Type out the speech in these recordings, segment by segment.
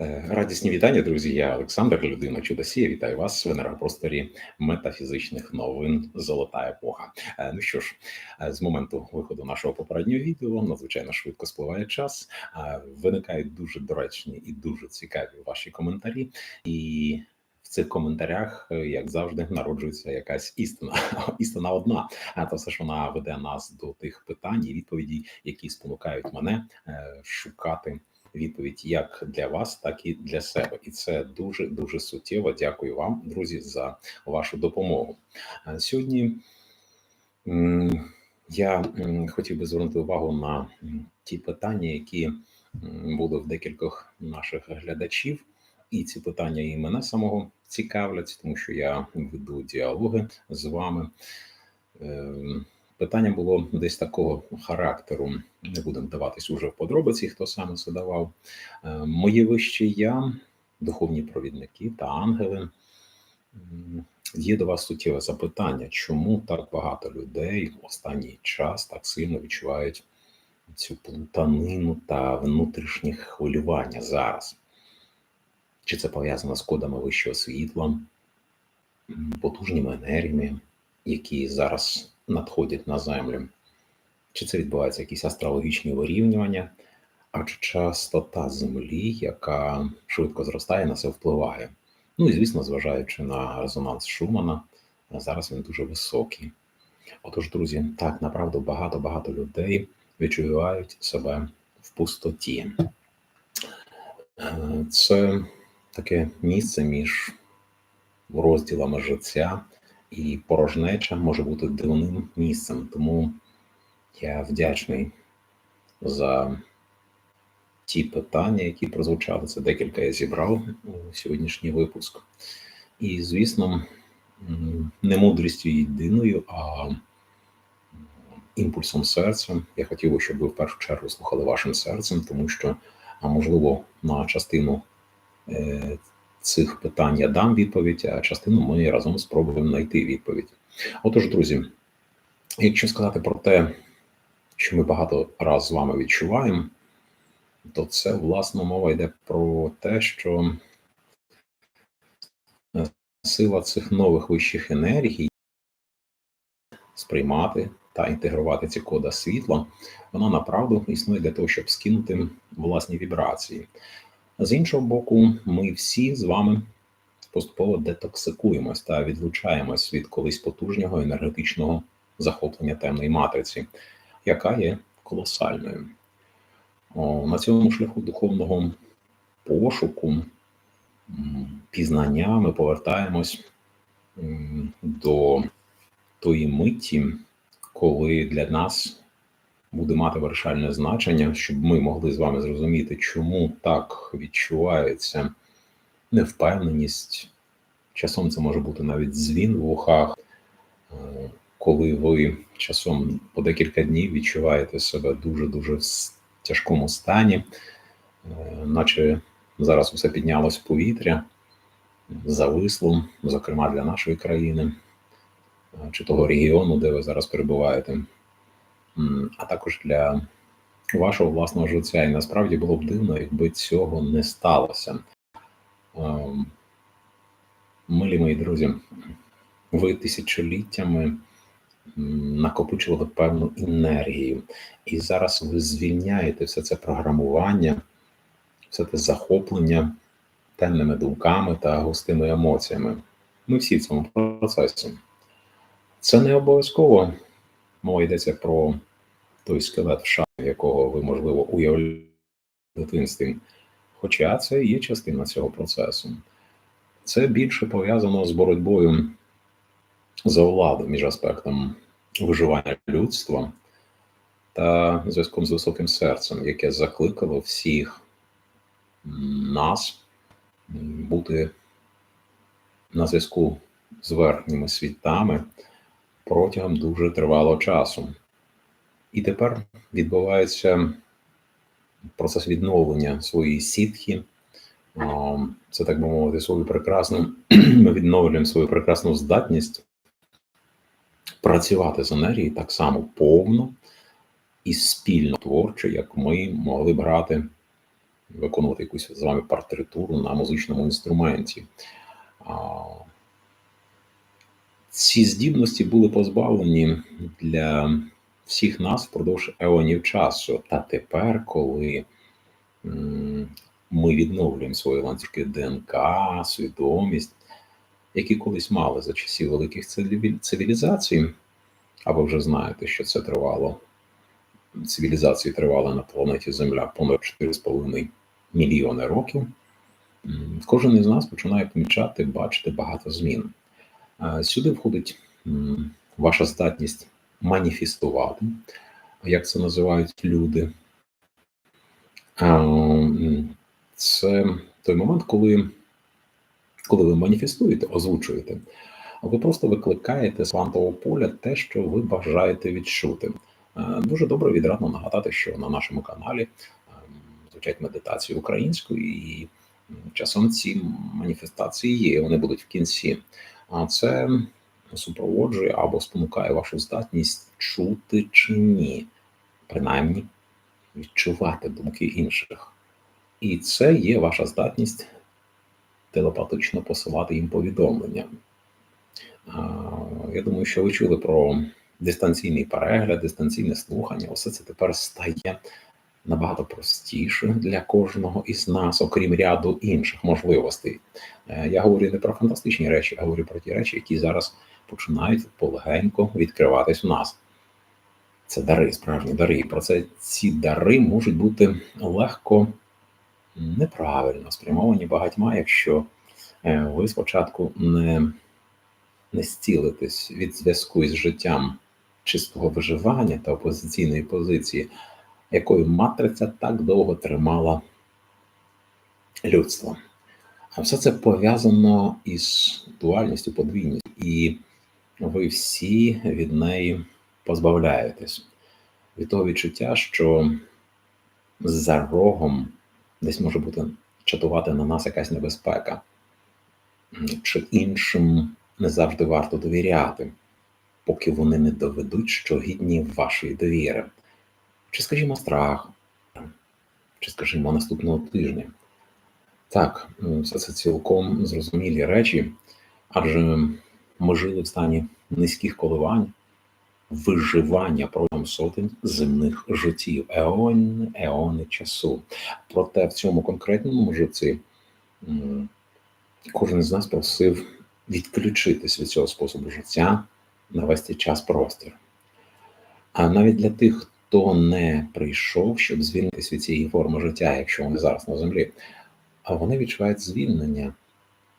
Е, Радісні вітання, друзі. Я Олександр, людина Чудосія. Вітаю вас в енергопросторі метафізичних новин Золота епоха. Е, Ну що ж, е, з моменту виходу нашого попереднього відео надзвичайно швидко спливає час. Виникають дуже доречні і дуже цікаві ваші коментарі. І в цих коментарях, як завжди, народжується якась істина. Істина одна, а то все ж вона веде нас до тих питань і відповідей, які спонукають мене шукати відповідь як для вас, так і для себе, і це дуже дуже суттєво. Дякую вам, друзі, за вашу допомогу. Е, Сьогодні я хотів би звернути увагу на ті питання, які були в декількох наших глядачів, і ці питання і мене самого цікавлять, тому що я веду діалоги з вами. Питання було десь такого характеру. Не будемо вдаватись уже в подробиці, хто саме задавав. Е, Моє вище я, духовні провідники та ангели. Є до вас суттєве запитання, чому так багато людей в останній час так сильно відчувають цю плутанину та внутрішнє хвилювання зараз? Чи це пов'язано з кодами вищого світла, потужніми енергіями, які зараз надходять на землю? Чи це відбуваються якісь астрологічні вирівнювання, а чи частота землі, яка швидко зростає, на це впливає? Ну і звісно, зважаючи на резонанс Шумана, зараз він дуже високий. Отож, друзі, так направду багато-багато людей відчувають себе в пустоті. Е, Це таке місце між розділами життя і порожнеча може бути дивним місцем. Тому я вдячний за ті питання, які прозвучали. Це декілька я зібрав у сьогоднішній випуск. І, звісно, не мудрістю єдиною, а імпульсом серця. Я хотів би, щоб ви в першу чергу слухали вашим серцем, тому що, а можливо, на частину е, цих питань я дам відповідь, а частину ми разом спробуємо знайти відповідь. Отож, друзі, якщо сказати про те, що ми багато раз з вами відчуваємо, то це власне мова йде про те, що сила цих нових вищих енергій сприймати та інтегрувати ці кода світла, вона направду існує для того, щоб скинути власні вібрації. З іншого боку, ми всі з вами поступово детоксикуємось та відлучаємось від колись потужнього енергетичного захоплення темної матриці, яка є колосальною. На цьому шляху духовного пошуку, пізнання ми повертаємось до тої миті, коли для нас буде мати вирішальне значення, щоб ми могли з вами зрозуміти, чому так відчувається невпевненість. Часом це може бути навіть дзвін в ухах, е, коли ви часом по декілька днів відчуваєте себе дуже-дуже в тяжкому стані, е, наче зараз усе піднялось в повітря, зависло, зокрема для нашої країни, е, чи того регіону, де ви зараз перебуваєте, а також для вашого власного життя. І насправді було б дивно, якби цього не сталося. Ем, Милі мої друзі, ви тисячоліттями накопичували певну енергію, і зараз ви звільняєте все це програмування, все це захоплення темними думками та густими емоціями. Ми всі в цьому процесі. Це не обов'язково мова йдеться про той скелет в шафі, якого ви, можливо, уявляєте в дитинстві. Хоча це є частина цього процесу. Це більше пов'язано з боротьбою за владу між аспектом виживання людства та зв'язком з високим серцем, яке закликало всіх нас бути на зв'язку з верхніми світами протягом дуже тривалого часу. І тепер відбувається процес відновлення своєї сітки. Це так би мовити, свою прекрасну. Ми відновлюємо свою прекрасну здатність працювати з енергією так само повно і спільно творчо, як ми могли б грати виконувати якусь з вами партитуру на музичному інструменті. Ці здібності були позбавлені для всіх нас впродовж еонів часу. Та тепер, коли ми відновлюємо свої ланцюжки ДНК, свідомість, які колись мали за часів великих цивілізацій, а ви вже знаєте, що це тривало. Цивілізації тривали на планеті Земля понад 4,5 мільйони років. Кожен із нас починає помічати, бачити багато змін. Сюди входить ваша здатність маніфестувати, як це називають люди. Це той момент, коли коли ви маніфестуєте, озвучуєте, ви просто викликаєте з квантового поля те, що ви бажаєте відчути. Дуже добре відрадно нагадати, що на нашому каналі звучать медитації українською, і часом ці маніфестації є, вони будуть в кінці. А це супроводжує або спонукає вашу здатність чути чи ні, принаймні відчувати думки інших. І це є ваша здатність телепатично посилати їм повідомлення. Я думаю, що ви чули про дистанційний перегляд, дистанційне слухання. Усе це тепер стає набагато простіше для кожного із нас, окрім ряду інших можливостей. Е, я говорю не про фантастичні речі, а говорю про ті речі, які зараз починають полегенько відкриватись у нас. Це дари, справжні дари. І про це ці дари можуть бути легко неправильно спрямовані багатьма, якщо е, ви спочатку не не зцілитесь від зв'язку із життям чистого виживання та опозиційної позиції, якою матриця так довго тримала людство. А все це пов'язано із дуальністю, подвійністю, і ви всі від неї позбавляєтесь від того відчуття, що за рогом десь може бути чатувати на нас якась небезпека, чи іншим не завжди варто довіряти, поки вони не доведуть, що гідні вашої довіри, чи, скажімо, страх, чи, скажімо, наступного тижня. Так, це цілком зрозумілі речі, адже ми жили в стані низьких коливань виживання протягом сотень земних життів, еони, еони часу. Проте в цьому конкретному житті кожен з нас просив відключитись від цього способу життя на весь цей час простір. А навіть для тих, хто не прийшов, щоб звільнитися від цієї форми життя, якщо вони зараз на землі, а вони відчувають звільнення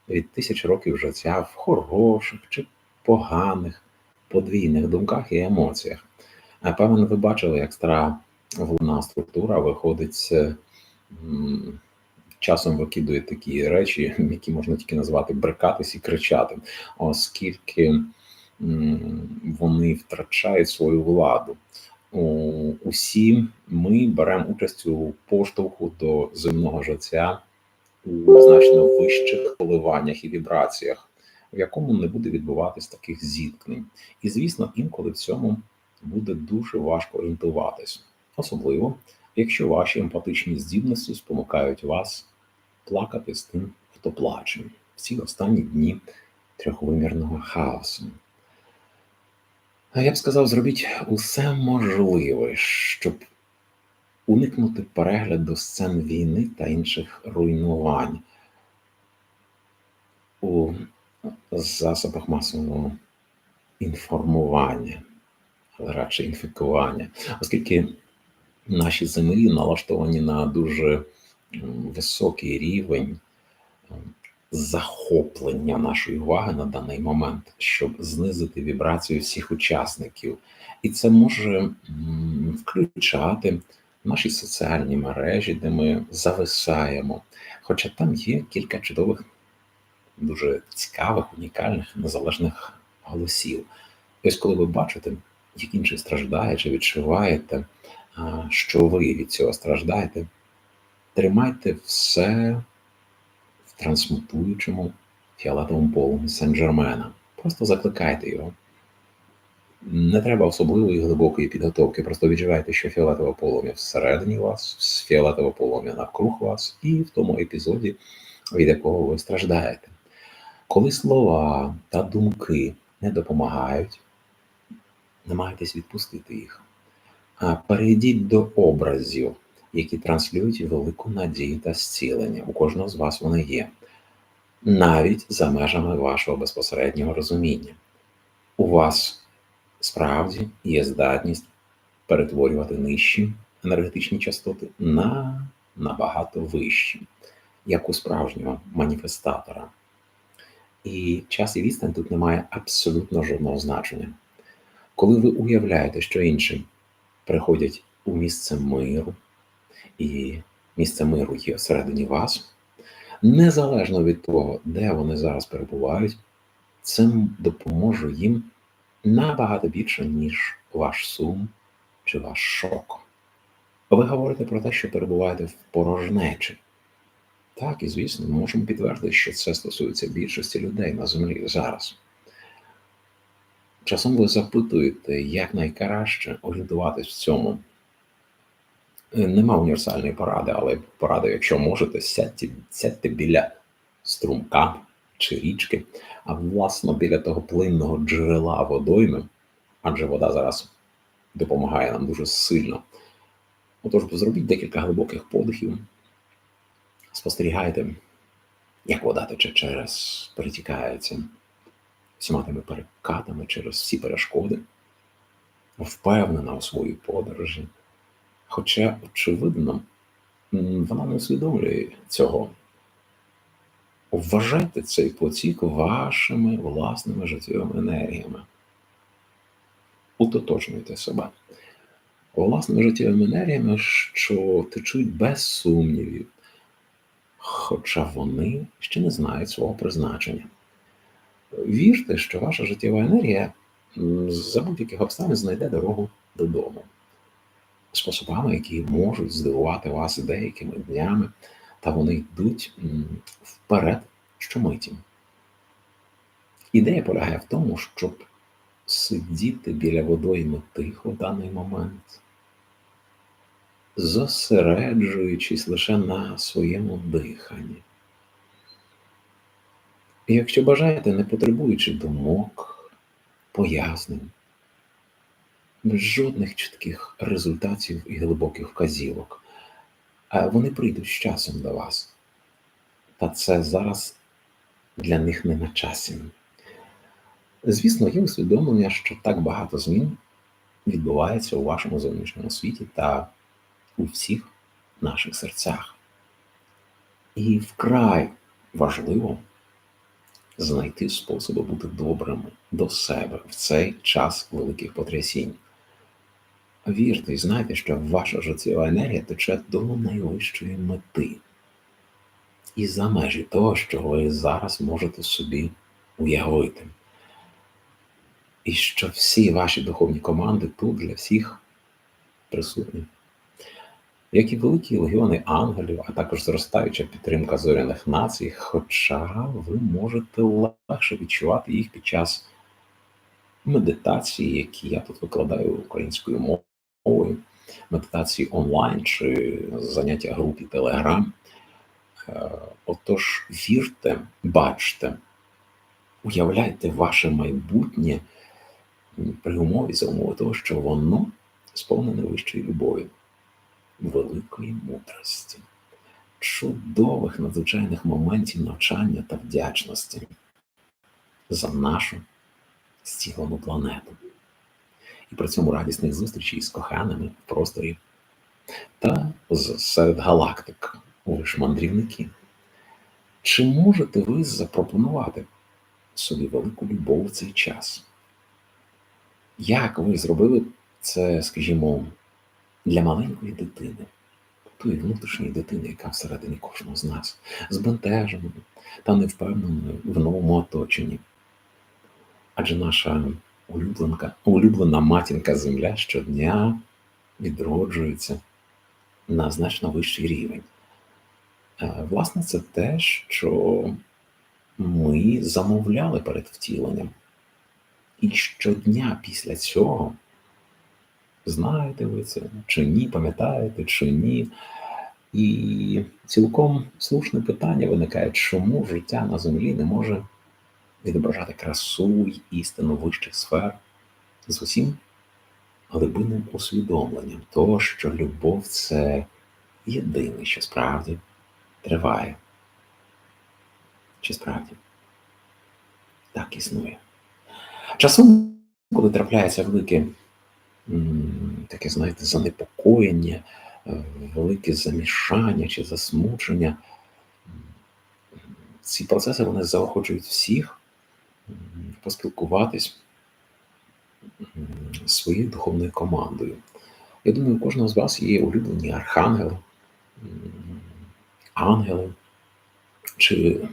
від тисяч років життя в хороших чи поганих подвійних думках і емоціях. Певно, ви бачили, як стара головна структура виходить часом викидує такі речі, які можна тільки назвати брикатись і кричати, оскільки вони втрачають свою владу. Усі ми беремо участь у поштовху до земного життя у значно вищих коливаннях і вібраціях в якому не буде відбуватись таких зіткнень. І, звісно, інколи в цьому буде дуже важко орієнтуватись, особливо, якщо ваші емпатичні здібності спонукають вас плакати з тим, хто плаче в ці останні дні трьохвимірного хаосу. Я б сказав, зробіть усе можливе, щоб уникнути перегляду сцен війни та інших руйнувань. У засобах масового інформування, але радше інфікування, оскільки наші землі налаштовані на дуже високий рівень захоплення нашої уваги на даний момент, щоб знизити вібрацію всіх учасників. І це може включати наші соціальні мережі, де ми зависаємо. Хоча там є кілька чудових дуже цікавих, унікальних, незалежних голосів. Ось коли ви бачите, як інший страждає, чи відчуваєте, що ви від цього страждаєте, тримайте все в трансмутуючому фіолетовому полумі Сен-Джермена. Просто закликайте його. Не треба особливої глибокої підготовки. Просто відчувайте, що фіолетове полум'я всередині вас, фіолетове полум'я навкруг вас, і в тому епізоді, від якого ви страждаєте. Коли слова та думки не допомагають, намагайтесь відпустити їх. А перейдіть до образів, які транслюють велику надію та зцілення. У кожного з вас вони є, навіть за межами вашого безпосереднього розуміння. У вас справді є здатність перетворювати нижчі енергетичні частоти на набагато вищі, як у справжнього маніфестатора. І час і відстань тут не має абсолютно жодного значення. Коли ви уявляєте, що інші приходять у місце миру, і місце миру є всередині вас, незалежно від того, де вони зараз перебувають, цим допоможе їм набагато більше, ніж ваш сум чи ваш шок. Ви говорите про те, що перебуваєте в порожнечі. Так, і звісно, ми можемо підтвердити, що це стосується більшості людей на землі зараз. Часом ви запитуєте, як найкраще орієнтуватись в цьому. Е, нема універсальної поради, але порада, якщо можете, сядьте, сядьте біля струмка чи річки, а власно біля того плинного джерела водойми, адже вода зараз допомагає нам дуже сильно. Отож, зробіть декілька глибоких подихів, спостерігайте, як вода тече через перетікається всіма тими перекатами через всі перешкоди, впевнена у своїй подорожі. Хоча, очевидно, вона не усвідомлює цього. Вважайте цей потік вашими власними життєвими енергіями. Утотожнюйте себе власними життєвими енергіями, що течуть без сумнівів, хоча вони ще не знають свого призначення. Вірте, що ваша життєва енергія за будь-яких обставин знайде дорогу додому, способами, які можуть здивувати вас деякими днями, та вони йдуть вперед щомиті. Ідея полягає в тому, щоб сидіти біля водойми тихо в даний момент, зосереджуючись лише на своєму диханні. І якщо бажаєте, не потребуючи думок, пояснень, жодних чітких результатів і глибоких вказівок, вони прийдуть з часом до вас. Та це зараз для них не на часі. Звісно, є усвідомлення, що так багато змін відбувається у вашому зовнішньому світі та у всіх наших серцях. І вкрай важливо знайти способи бути добрими до себе в цей час великих потрясінь. Вірте і знайте, що ваша життєва енергія тече до найвищої мети. І за межі того, що ви зараз можете собі уявити. І що всі ваші духовні команди тут для всіх присутні. Як і великі легіони ангелів, а також зростаюча підтримка зоряних націй, хоча ви можете легше відчувати їх під час медитації, які я тут викладаю українською мовою, медитації онлайн чи заняття групі Телеграм. Отож, вірте, бачте, уявляйте ваше майбутнє при умові за умови того, що воно сповнене вищою любов'ю великої мудрості, чудових надзвичайних моментів навчання та вдячності за нашу зцілену планету. І при цьому радісних зустрічей з коханими в просторі та серед галактик, ви ж мандрівники. Чи можете ви запропонувати собі велику любов в цей час? Як ви зробили це, скажімо, для маленької дитини, тої внутрішньої дитини, яка всередині кожного з нас, збентеженою та невпевненою в новому оточенні. Адже наша улюбленка, улюблена матінка Земля щодня відроджується на значно вищий рівень. Е, власне, це те, що ми замовляли перед втіленням. І щодня після цього, знаєте ви це чи ні, пам'ятаєте чи ні. І цілком слушне питання виникає, чому життя на землі не може відображати красу й істину вищих сфер з усім глибинним усвідомленням того, що любов це єдине, що справді триває. Чи справді так існує? Часом, коли трапляється велике таке, знаєте, занепокоєння, е, велике замішання чи засмучення, ці процеси вони заохочують всіх поспілкуватись своєю духовною командою. Я думаю, у кожного з вас є улюблені архангели, ангели, чи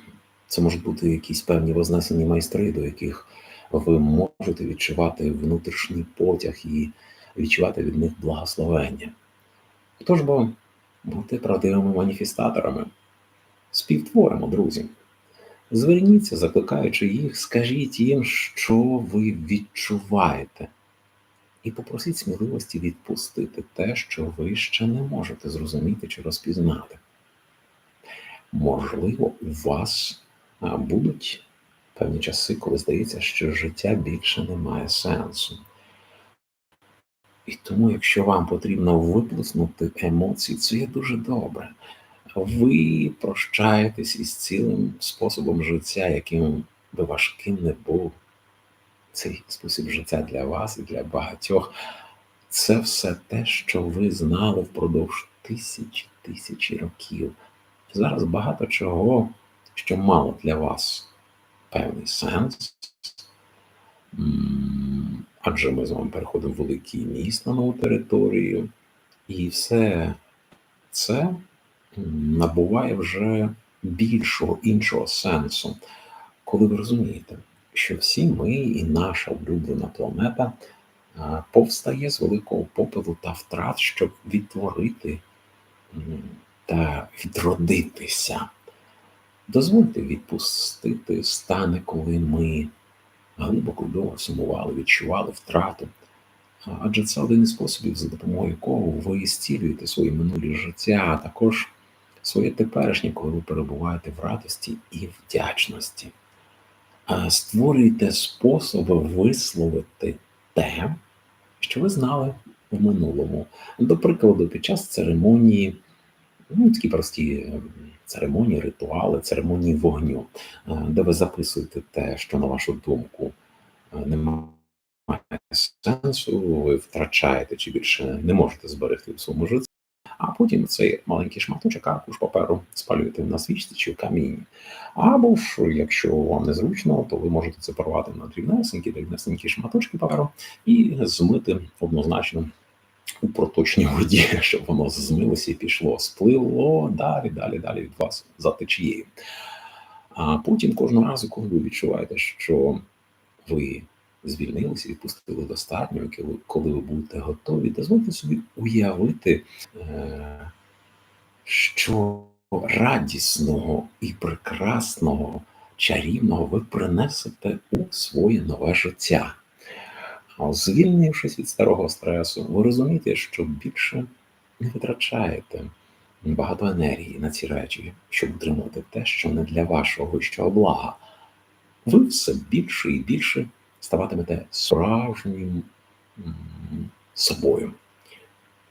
це можуть бути якісь певні вознесені майстри, до яких ви можете відчувати внутрішній потяг і відчувати від них благословення. Тож бо бути правдивими маніфестаторами, співтворимо, друзі. Зверніться, закликаючи їх, скажіть їм, що ви відчуваєте, і попросіть сміливості відпустити те, що ви ще не можете зрозуміти чи розпізнати. Можливо, у вас будуть певні часи, коли здається, що життя більше не має сенсу. І тому, якщо вам потрібно виплеснути емоції, це є дуже добре ви прощаєтесь із цілим способом життя, яким би важким не був цей спосіб життя для вас і для багатьох. Це все те, що ви знали впродовж тисячі тисячі років. Зараз багато чого, що мало для вас певний сенс. Адже ми з вами переходимо в великий міст на нову територію, і все це набуває вже більшого іншого сенсу, коли ви розумієте, що всі ми і наша улюблена планета повстає з великого попелу та втрат, щоб відтворити та відродитися. Дозвольте відпустити стане, коли ми глибоко довго сумували, відчували втрату. Адже це один із способів, за допомогою якого ви зцілюєте свої минулі життя, а також своє теперішнє, коли ви перебуваєте в радості і вдячності. Створюйте способи висловити те, що ви знали в минулому. До прикладу, під час церемонії, ну, такі прості церемонії, ритуали, церемонії вогню, де ви записуєте те, що, на вашу думку, немає сенсу, ви втрачаєте чи більше не можете зберегти в своєму житті а потім цей маленький шматочок аркуш паперу спалюєте на свічці чи в камінні. Або ж, якщо вам незручно, то ви можете це порвати на дрібнесенькі, дрібнесенькі шматочки паперу і змити однозначно у проточній воді, щоб воно змилося і пішло, спливло далі, далі, далі від вас за течією. А потім кожного разу, коли ви відчуваєте, що ви звільнилися, відпустили достатньо, коли ви будете готові, дозвольте собі уявити, е, що радісного і прекрасного, чарівного ви принесете у своє нове життя. Звільнившись від старого стресу, ви розумієте, що більше не витрачаєте багато енергії на ці речі, щоб отримати те, що не для вашого вищого блага. Ви все більше і більше ставатимете справжнім собою,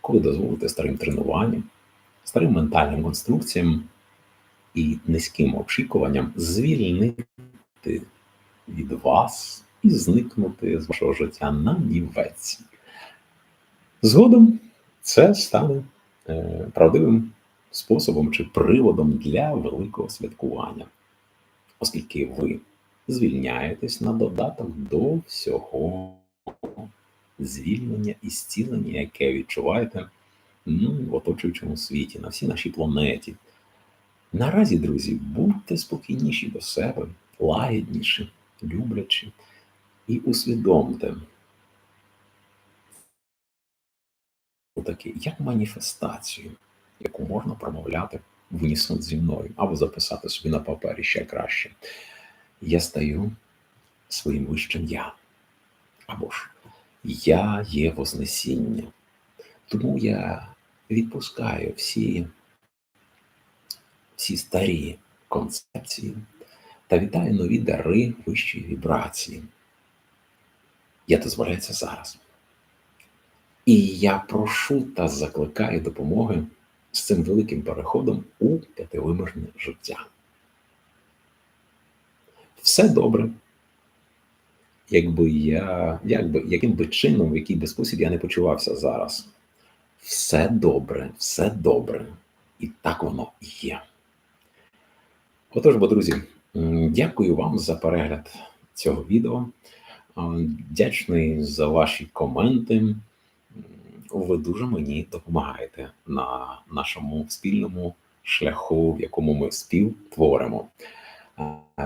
коли дозволите старим тренуванням, старим ментальним конструкціям і низьким очікуванням звільнити від вас і зникнути з вашого життя на нівець. Згодом це стане е, правдивим способом чи приводом для великого святкування, оскільки ви звільняєтесь на додаток до всього звільнення і зцілення, яке відчуваєте ну, в оточуючому світі, на всій нашій планеті. Наразі, друзі, будьте спокійніші до себе, лагідніші, люблячі і усвідомте, таке, як маніфестацію, яку можна промовляти в унісон зі мною, або записати собі на папері ще краще я стаю своїм вищим я. Або ж Я є Вознесіння. Тому я відпускаю всі, всі старі концепції та вітаю нові дари вищої вібрації. Я дозволяю це зараз. І я прошу та закликаю допомоги з цим великим переходом у п'ятивимірне життя. Все добре. Якби я, якби, яким би чином, в який би спосіб я не почувався зараз. Все добре, все добре. І так воно є. Отож, бо, друзі, дякую вам за перегляд цього відео. А, Вдячний за ваші коменти. Ви дуже мені допомагаєте на нашому спільному шляху, в якому ми співтворимо.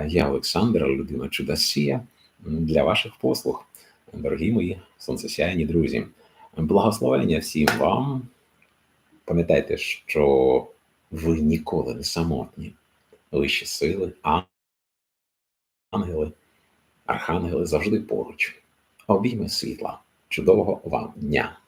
Я Олександр, людина чудосія, для ваших послуг, дорогі мої сонцесяйні друзі. Благословення всім вам. Пам'ятайте, що ви ніколи не самотні. Вищі сили, ангели, архангели завжди поруч. Обійми світла. Чудового вам дня!